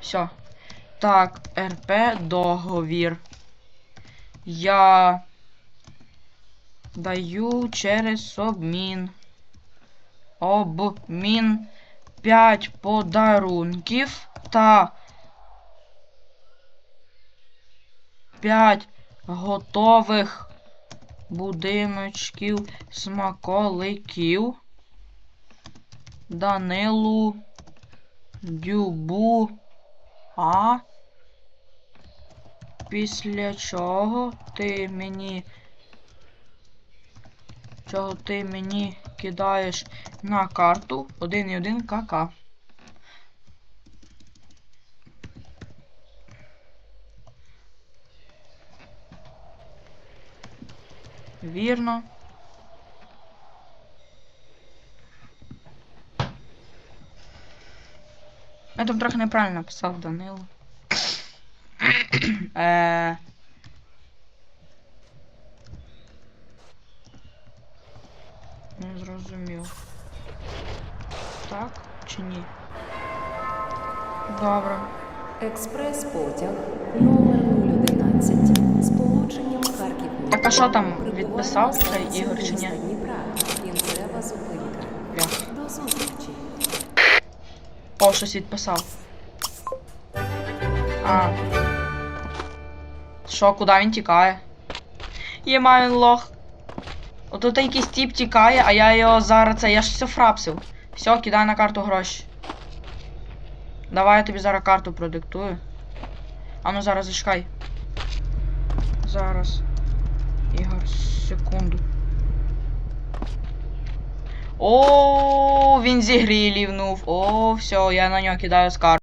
Все. Так, РП договір. Я даю через обмін. Обмін 5 подарунків та 5 готових будиночків смаколиків. Данилу Дюбу. А. Після чого ти мені. Чого ти мені кидаєш на карту 1,1 КК. Вірно. Я там трохи неправильно написав Данило. Е... Не зрозумів. Так чи ні? Добре. Експрес-потяг номер 011 з полученням Харків. Так, а що там, відписав цей Ігор чи ні? Дніпра. Кінцева зупинка. До зустрічі. О, щось відписав. А. Що, куди він тікає? Ємайн лох. Отут якийсь тип тікає, а я його зараз це. Я ж все фрапсив. Все, кидай на карту гроші. Давай я тобі зараз карту продиктую. А ну зараз зачекай. Зараз. Ігор, секунду. О, він зі грі лівнув. О, все, я на нього кидаю скарб.